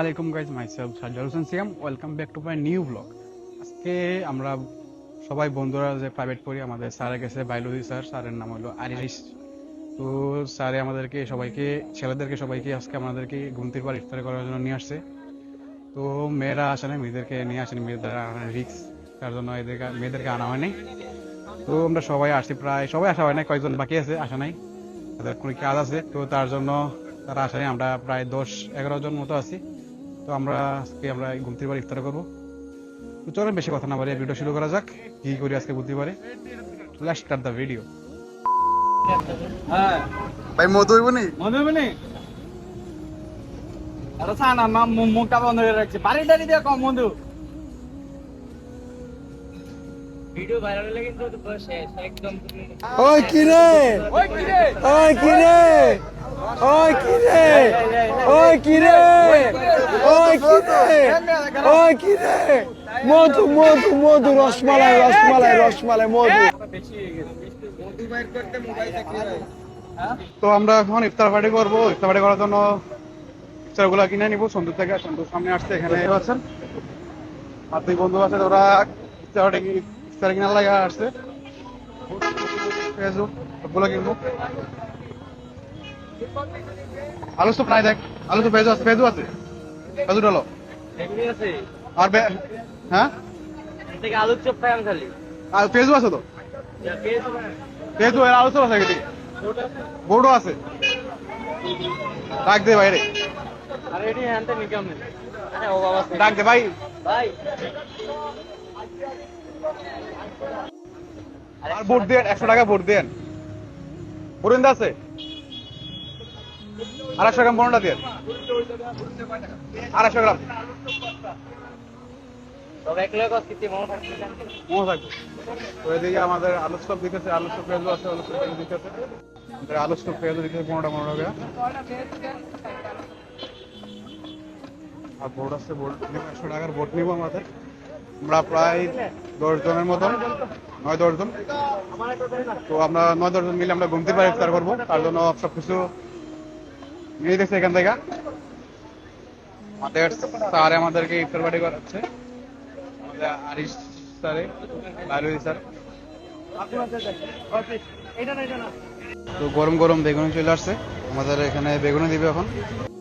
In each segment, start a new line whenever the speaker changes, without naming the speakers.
আলাইকুম guys myself Sajjad Hossain Siam welcome back to my new blog আজকে আমরা সবাই বন্ধুরা যে প্রাইভেট পড়ি, আমাদের স্যারের কাছে বায়োলজি স্যার। স্যারের নাম হলো আরিস তো স্যারে আমাদেরকে সবাইকে, ছেলেদেরকে সবাইকে আজকে আমাদেরকে ঘুমতির পর ইফতার করার জন্য নিয়ে আসছে। তো মেয়েরা আসে না মেয়েদেরকে নিয়ে আসেনি মেয়েদের রিক্স তার জন্য এদেরকে, মেয়েদেরকে আনা হয়নি তো আমরা সবাই আসি প্রায়, সবাই আসা হয় না কয়েকজন বাকি আছে, আসা নাই। তাদের কোনো কাজ আছে। তো তার জন্য তারা আসেনি আমরা প্রায় দশ, এগারো জন মতো আছি। তো আমরা আজকে আমরা এই ঘুমতির বাড়ি ইফতার করব। তো চলেন বেশি কথা না বলে ভিডিও শুরু করা যাক। কি করি আজকে বুঝতে পারে লেটস স্টার্ট দ্য ভিডিও
হ্যাঁ।
ভাই মধু হইব নি?
মনে হবে নি? আরে সান মু- মুখটা বন্ধ করে রাখছি। বাড়ি টাড়ি দিয়ে কম বন্ধু
ভিডিও ভাইরাল হলে কিন্তু তো শেষ একদম।
ওই কি রে?
ওই কি রে?
ওই কি রে? ওই কি রে? ওই কি রে? ওই কি রে? ওই কি রে? মধু মধু মধু রসমালাই রসমালাই রসমালাই মধু।
বেশি গেছে
তো আমরা এখন ইফতার পার্টি করব। ইফতার পার্টি করার জন্য ইফতারগুলো কিনে নিবো। সন্ধ্যা থেকে সন্ধ্যুর সামনে আসছে এখানে। আছেন আর দুই বন্ধু আছে ওরা ইফতার পার্টি ইফতার কিনার লাগে আসছে। ফেসবুক সবগুলো কিনবো। আলু সুপ নাই দেখ। আলু সুপ পেঁয়াজু আছে পেঁয়াজু আছে। পেঁয়াজু ডালো
আছে?
আর হ্যাঁ?
এর চপ খাই আমি খালি।
আর পেঁয়াজু আছে তো?
যা পেয়েছ না
পেঁয়াজু এর আলু সুপ আছে এদিকে বোর্ডও আছে? ডাক দে বাইরে। ডাক দে ভাই।
ভাই।
আর ভোট দেন একশো টাকা ভোট দেন। পরিন্দা আছে? আড়াইশো গ্রাম পনেরোটা দেন আড়াইশো গ্রাম। আমাদের আলু স্টপ দিতেছে আলু স্টপ পেঁয়াজু আছে আলু স্টপ পেঁয়াজু দিতেছে আলু স্টপ পেঁয়াজু দিতেছে পনেরোটা পনেরো টাকা আর বোর্ড আছে বোর্ড একশো টাকার বোর্ড নিবো আমাদের। আমরা প্রায় দশ জনের মতন নয় দশ জন। তো আমরা নয় দশ জন মিলে আমরা ঘুমতে পারি ইফতার করব। তার জন্য সবকিছু নিয়ে দিতেছে এখান থেকে। আমাদের স্যার আমাদেরকে ইফতার পার্টি করাচ্ছে। আমাদের আরিশ স্যারে বায়োলজি স্যার। তো গরম গরম বেগুনি চলে আসছে। আমাদের এখানে বেগুনি দিবে এখন।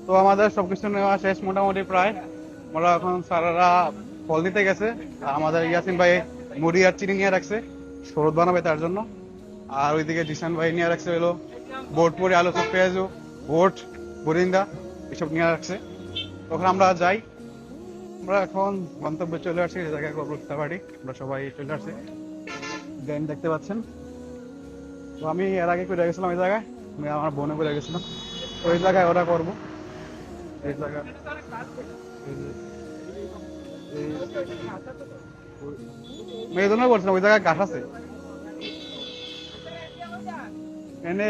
তো আমাদের সবকিছু নেওয়া শেষ মোটামুটি প্রায়। আমরা এখন স্যারেরা ফল দিতে গেছে। আর আমাদের ইয়াসিন ভাই মুড়ি আর চিনি নিয়ে রাখছে। শরৎ বানাবে তার জন্য। আর ওইদিকে জিসান ভাই নিয়ে রাখছে হলো বোট মুড়ি, আলু, পেঁয়াজু, বোট। বরিন্দা এসব নিয়ে রাখছে তখন আমরা যাই। আমরা এখন গন্তব্যে চলে আসছি জায়গায় করব বাড়ি আমরা সবাই চলে আসছি। ড্যাম দেখতে পাচ্ছেন। তো আমি এর আগে করে গেছিলাম এই জায়গায়। আমি আমার বোনে করে গেছিলাম। এই জায়গায় ওরা করব। এই জায়গা মেয়েজন্য বলছিলাম ওই জায়গায় গাছ আছে। এনে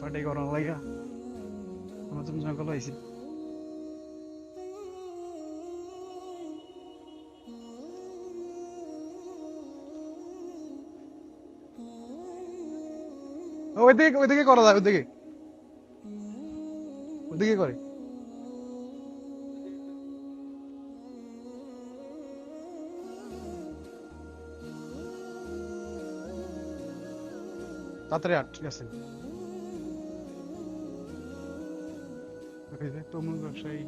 পাটি গরম লাগা। আমার জঙ্গল আইছি ওইদিকে ওইদিকে করা যায়, ওইদিকে। ওইদিকে করে। তাড়াতাড়ি আট, ঠিক আছে। তমুল ব্যবসায়ী।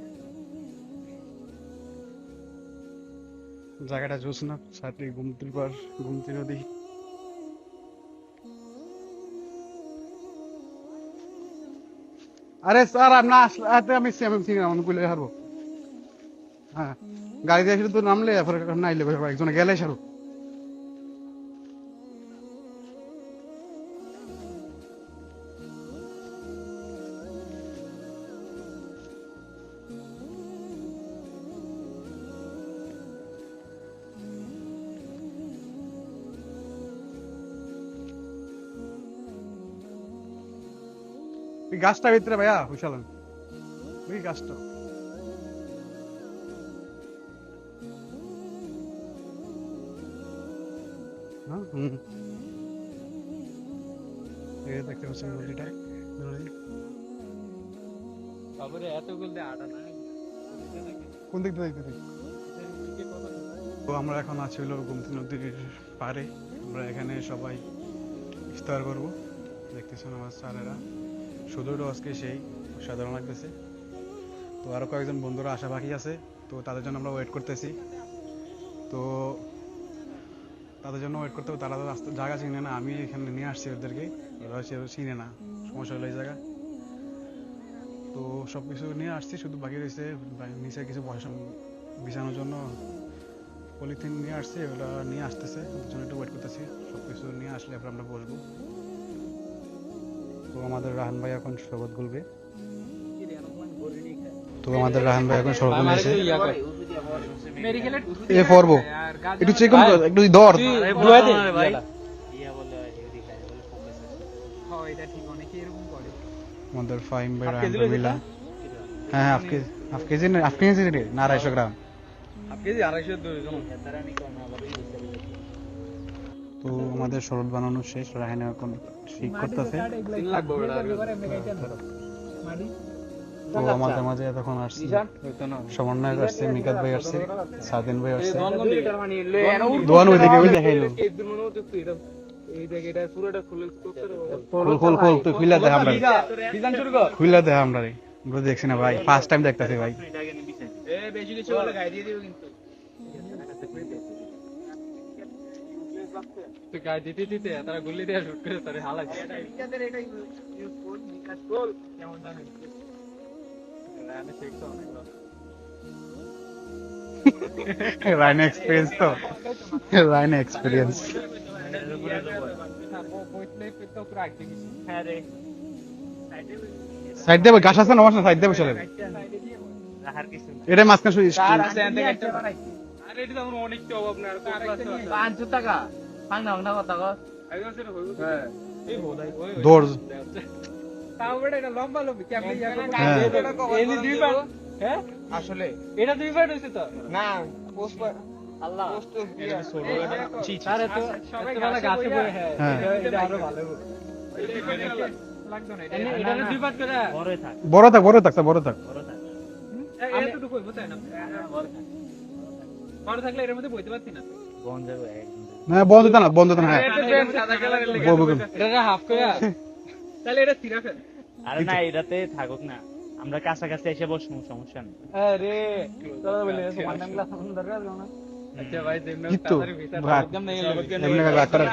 জায়গাটা জোস না, সাথে ঘুমতির পর ঘুমতি নদী আরে স্যার, আপনি আসলে আমি সিএম সিং আমি বলে হারবো। হ্যাঁ গাড়ি দিয়ে শুধু নামলে একজনে গেলে সারো গাছটা ভিতরে ভাইয়া হুশালান ওই গাছটা। দেখতে পাচ্ছেন নদীটা নদী।
এতগুলো আটা না
কোন দিক দেখতে তো আমরা এখন আছি হলো গোমতী নদীর পাড়ে। আমরা এখানে সবাই ইফতার করব। দেখতেছেন আমার স্যারেরা। শুধু আজকে সেই সাধারণ লাগতেছে। তো আরও কয়েকজন বন্ধুরা আসা বাকি আছে, তো তাদের জন্য আমরা ওয়েট করতেছি। তো তাদের জন্য ওয়েট করতে হবে, তারা তো জায়গা চিনে না, আমি এখানে নিয়ে আসছি ওদেরকে, ওরা সে চিনে না, সমস্যা হলো এই জায়গা। তো সব কিছু নিয়ে আসছি, শুধু বাকি রয়েছে নিচে কিছু বসা বিছানোর জন্য পলিথিন নিয়ে আসছি ওগুলো নিয়ে আসতেছে, ওদের জন্য একটু ওয়েট করতেছি সব কিছু নিয়ে আসলে আমরা বসবো। আমাদের রাহান ভাই এখন শরবত গুলবে। তো আমাদের রাহান ভাই এখন শরবত নিয়েছে এ পড়ব একটু চেক একটু
করে।
আমাদের ফাইম ভাই রাহান ভাই মিলা। হ্যাঁ হ্যাঁ হাফ কেজি হাফ কেজি না হাফ কেজি রে না আড়াইশো গ্রাম।
হাফ কেজি আড়াইশো
তো আমাদের শরৎ বানানো শেষ রাহান এখন ঠিক করতেছে।
তিন
তো আমাদের মাঝে এতক্ষণ আসছে সমন্বয় আসছে মিকাত ভাই আসছে? সাদিন ভাই আসছে। দোয়ান ওইদিকে ওই দেখাইলো খুইলা দেখ আমরা। দেখছি না ভাই ফার্স্ট টাইম দেখতেছি ভাই।
বেশি কিছু হলে দিয়ে দিও কিন্তু। তুই গায়ে দিতে দিতে তারা গুল্লি দিয়ে শুট করে তারে হালা
রাইন এক্সপিরিয়েন্স তো। রাইন এক্সপিরিয়েন্স
রে
সাইড দেবে গাছ আছে না আমার সাইড দেবে চলে।
রাহার কিছু না।
এটা মাঝখানে শুধু
আরে এটা আমার অনেক অভাব না আর
টাকা। পাঁচ না না কথা কর
হ্যাঁ এই বোধাই ওই
দৌড়
তাও এটা লম্বা লম্বি কেমন ইয়া করে
হ্যাঁ।
এনি দুই বার হ্যাঁ আসলে এটা দুই বার হইছে তো না পোস্ট
আল্লাহ
আরে তো সবাই গাছে বসে হ্যাঁ
হ্যাঁ।
এটা- এটা আরও ভালো লাগতো না এটা এটা দুই বার করে
বড়ই থাক
বড় থাক বড় থাক বড় থাক
বড় থাক
এতটুকু হইবো তাই না বড় থাকলে এর মধ্যে বইতে পারছি না
একদম
না বন্ধ তো না বন্ধ তো না হ্যাঁ।
সাদা কালারের এটা হাফ করে তাহলে এটা সিরা ফেল।
আরে না এটাতে থাকুক না। আমরা কাছাকাছি এসে বসবো সমস্যা নেই।
আরে চলো বলে তোমার নাম গ্লাস আমি না। আচ্ছা ভাই যেমন তাড়াতাড়ি ভিতর একদম নেই
এমনি রাগ করে।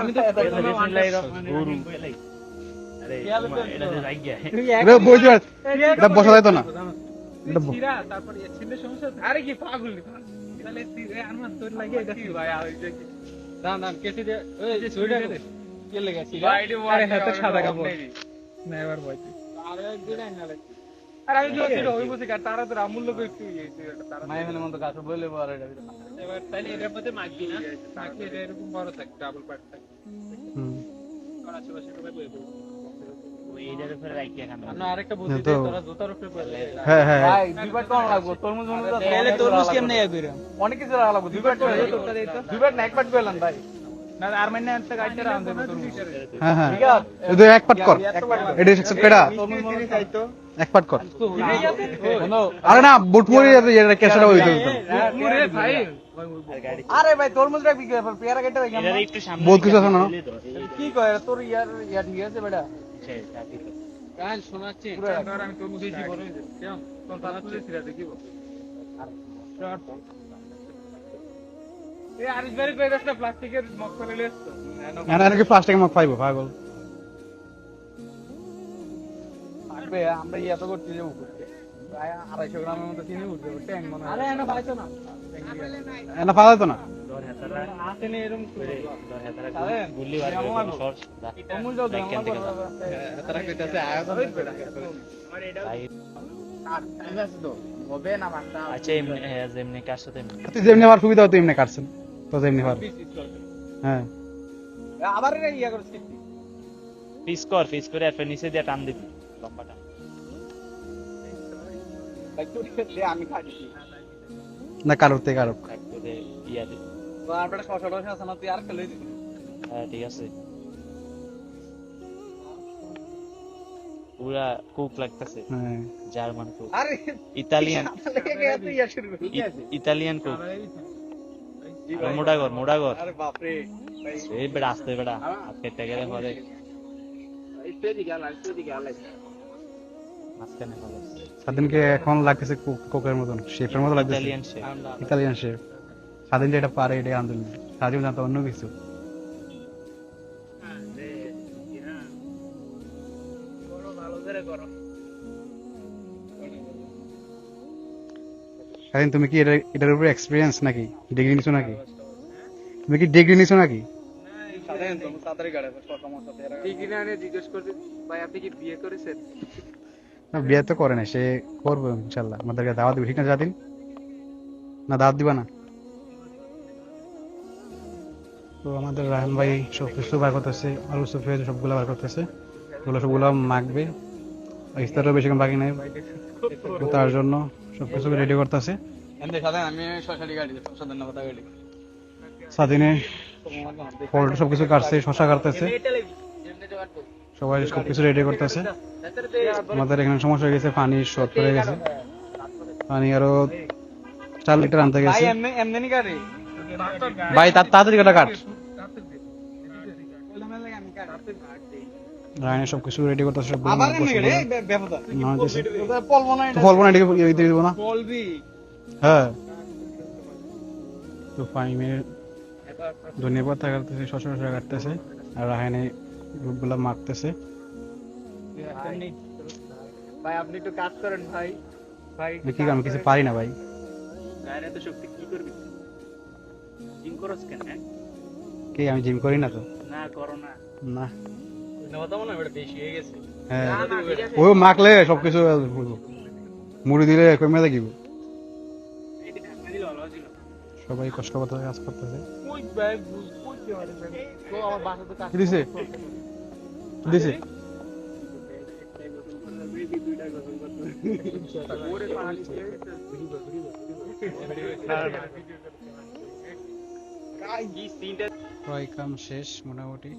আমি তো
বিসমিল্লাহির রহমানির রহিম বলেই। আরে এটা যে জায়গা।
এটা বইতে এটা বসা যাইতো না। এটা ব-
সিরা তারপরে ছেলে সমস্যা। আরে কি পাগল। তাহলে আমার তোর লাগে এটা সিরা ভাই আর যে দাম দাম কেটে দে। ওই যে সুইডা কে লেগে সিরা আরে হাতে সাদা কাপড়। না এবার ভয় আরে দিন না লাগে আরে আমি যদি এটা হই বসে তারা তো আমূল্য করে একটু ইয়ে তারা মাই মানে মন তো গাছ বলে এটা এবার তাহলে এর মধ্যে মাখবি না? এরকম বড় থাকে ডাবল পার্ট থাকে।
হুম।
উপরে
বলে অনেক কিছু লাগবো না মানে
হ্যাঁ হ্যাঁ।
আছে।
এক পাট কর। এটা কেডা
তরমুজ চাইতো
এক পাট কর। আরে না বুট মুড়ি এটা ক্যাশটা হইতো
মুরে ভাই।
আর
ভাই তরমুজ রাখবি পেয়ারা কেটে
একটু সামনে
বহুত কিছু আছে না?
কি কয় তোর ইয়ার ইয়া ঠিক আছে বেটা? গান শোনাচ্ছি। আমি কেমন? তোর তারা তুলে দেখিব প্লাস্টিকের মগ করে
পাইবো পাগল
থাকবে আমরা ইয়া তো করতে যাব প্রায় আড়াইশো গ্রামের মতো চিনি উঠবে ট্যাং মনে হয়। আরে এনে পাইতো না।
এনা পাওয়া যেত না।
দর হাতারা,
আসে নি এরকম
ওই রে, দর হাতারা
জানেন?
গুল্লি বার করে
কেমন
কোনো
লাগল?
source, যা।
অমুল যাও
ভাই, কেন থেকে যা?
তারা কইতাছে আয়া তো
ভাই,
হবে না মানতা
আচ্ছা হ্যাঁ,
আমার সুবিধা হতো এমনি কাটছেন। তো হ্যাঁ।
আবার ইয়া করছিস
পিস কর পিস করে এরপর নিচে দিয়ে টান দিবি
না কারোর থেকে কারও
একবারে ইয়াতে
আপনার শশা টশা আছে না তুই আর খেলে দিবি।
হ্যাঁ ঠিক আছে। পুরা কুক লাগতেছে।
হ্যাঁ।
German cook.
আরে
ইতালিয়ান।
আরে বাপ রে
এই বেড়া আসতে বেড়া। হবে।
এখন লাগতেছে কোক- কোকের মতন শেফের মতো লাগতেছে।
Italian chef.
Italian chef. স্বাধীন যেটা পারে এটাই আন্দোলন স্বাধীন জানতো অন্য কিছু
ভালো করে করো
স্বাধীন তুমি কি এটা- এটার উপরে এক্সপিরিয়েন্স নাকি ডিগ্রি নিছো নাকি তুমি কি ডিগ্রি নিছো নাকি
সাধারণ তো তাড়াতাড়ি গাড়ে সমস্যা ডিগ্রি না জিজ্ঞেস করতে ভাই আপনি কি বিয়ে
বিয়ে তো করে না সে করব ইনশাল্লাহ আমাদেরকে দাওয়াত দিবে ঠিক না স্বাধীন না দাওয়াত দিবা না তো আমাদের রাহান ভাই সব কিছু বার করতেছে, আলু সুফিয়া সবগুলো বার করতেছে। ওগুলো সবগুলো মাখবে। ইফতারও বেশি বাকি নাই। তার জন্য সবকিছু রেডি করতেছে। স্বাধীনে ফল সবকিছু কাটছে শশা কাটতেছে। সবাই সবকিছু রেডি করতেছে। আমাদের এখানে সমস্যা হয়ে গেছে, পানি শর্ট হয়ে গেছে। পানি আরও চার লিটার আনতে গেছে। ভাই তার তাড়াতাড়ি কটা। কাট রায়নে সবকিছু রেডি করতেছে সব
আবার এমনি গাড়ি বেফাদা।
না দিছে।
পলবো না
ইয়ে দিয়ে দিব না।
বলবি।
হ্যাঁ। তো পানি মেরে ধনিয়া পাতা কাটতেছে। শশা শশা কাটতেছে আর রাহানে গুলা মারতেছে
ভাই আপনি একটু কাজ করেন ভাই। ভাই
কি আমি কিছু পারি না ভাই।
গায়ে তো শক্তি কি করবি? জিম করস কেন?
কি আমি জিম করি না তো।
না করো না।
না।
নেওয়া তো বেশি হয়ে গেছে।
হ্যাঁ। ও মাখলে সবকিছু মুড়ি দিলে কমে থাকিব সবাই কষ্ট করতে কাজ করতেছে
কই ব্যাগ কই কি মানে তো আমার বাসাতে কাজ
কি দিছে? দিছে? শেষ মোটামুটি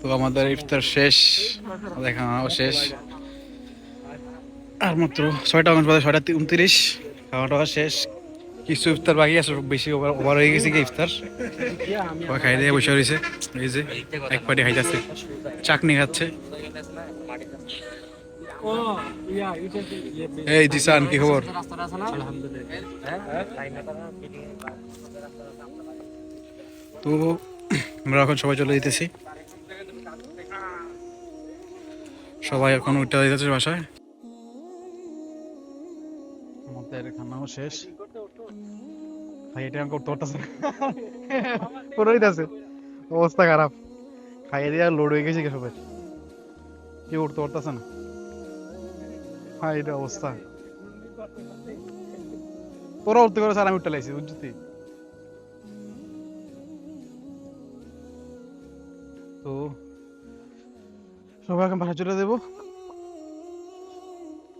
তো আমাদের ইফতার শেষ দেখাও শেষ। আর মাত্র ছয়টা মানুষ বাজে ছয়টা উনত্রিশ, খাওয়া টাওয়া শেষ। কিছু ইফতার বাকি আছে, বেশি ওভার ওভার হয়ে গেছে কি ইফতার? সবাই খাই দিয়ে বসে রয়েছে, এই যে, এক পাটি খাইতেছে, চাকনি খাচ্ছে। এই জিসান, কি খবর? তো আমরা এখন সবাই চলে যেতেছি। সবাই এখন উঠে যেতেছে বাসায়। আমাদের খানাও শেষ। ভাই, এটা আমি করতে পারতেছে অবস্থা খারাপ। খাইয়ে দিয়ে লোড হয়ে গেছে সবাই কেউ উঠতে পারতেছে না। ভাই এটা অবস্থা। তোরা উঠতে করে স্যার, আমি উঠতে লাইছি, বুঝছি? তো, সবাই এখন বাসা চলে দেবো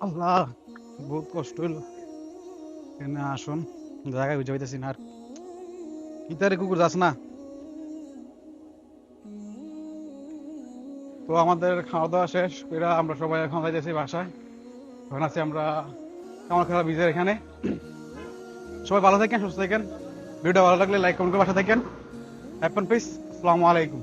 আল্লাহ, বহুত কষ্ট হইল। এখানে আসুন, জায়গায় বুঝে পাইতেছি না আর। ইতারে কুকুর যাস না। তো আমাদের খাওয়া দাওয়া শেষ এরা আমরা সবাই এখন যাইতেছি বাসায়। এখন আছি আমরা কামার খেলা বীজের এখানে। সবাই ভালো থাকেন, সুস্থ থাকেন। ভিডিওটা ভালো লাগলে লাইক কমেন্ট করে বাসা থাকেন। হ্যাপন পিস আসসালামু আলাইকুম।